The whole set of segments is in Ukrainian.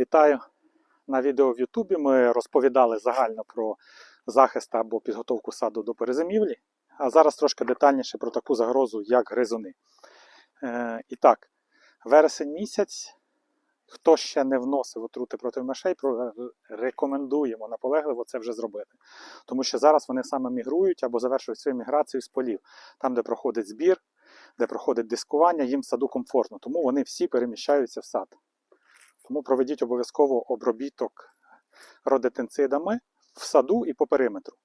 Вітаю на відео в Ютубі. Ми розповідали загально про захист або підготовку саду до перезимівлі, а зараз трошки детальніше про таку загрозу, як гризуни. Е, і так, вересень місяць. Хто ще не вносив отрути проти мишей, рекомендуємо наполегливо це вже зробити. Тому що зараз вони саме мігрують або завершують свою міграцію з полів, там, де проходить збір, де проходить дискування, їм в саду комфортно, тому вони всі переміщаються в сад. Тому проведіть обов'язково обробіток родетинцидами в саду і по периметру.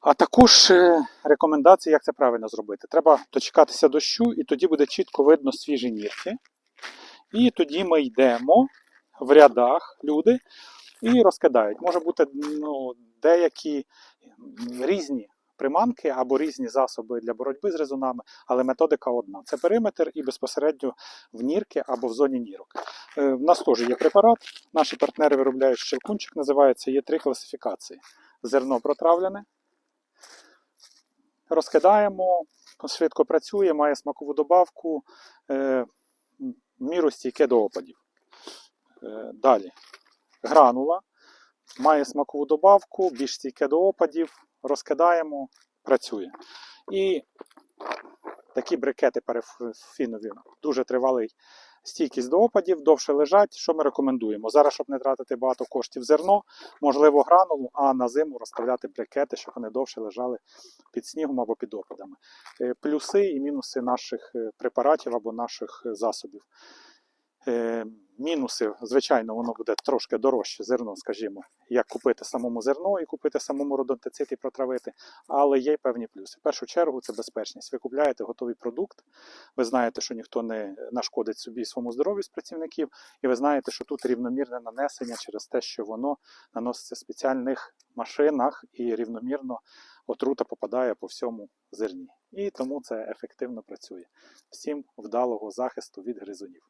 А також е, рекомендації, як це правильно зробити. Треба дочекатися дощу, і тоді буде чітко видно свіжі нірки. І тоді ми йдемо в рядах люди і розкидають. Може бути ну, деякі різні приманки або різні засоби для боротьби з резунами, але методика одна: це периметр і безпосередньо в нірки або в зоні нірок. Е, В нас теж є препарат. Наші партнери виробляють щелкунчик, називається. Є три класифікації: зерно протравлене. Розкидаємо, швидко працює, має смакову добавку, е, міру стійке до опадів. Е, Далі. Гранула. Має смакову добавку, більш стійке до опадів. Розкидаємо, працює. І такі брикети парафінові дуже тривалий стійкість до опадів, довше лежать. Що ми рекомендуємо? Зараз, щоб не тратити багато коштів зерно, можливо, гранулу, а на зиму розставляти брикети, щоб вони довше лежали під снігом або під опадами. Е, Плюси і мінуси наших е, препаратів або наших е, засобів. Мінуси, звичайно, воно буде трошки дорожче зерно, скажімо, як купити самому зерно і купити самому родонтицит і протравити. Але є певні плюси. В першу чергу це безпечність. Ви купляєте готовий продукт, ви знаєте, що ніхто не нашкодить собі своєму здоров'ю з працівників, і ви знаєте, що тут рівномірне нанесення через те, що воно наноситься в спеціальних машинах і рівномірно отрута попадає по всьому зерні. І тому це ефективно працює. Всім вдалого захисту від гризунів.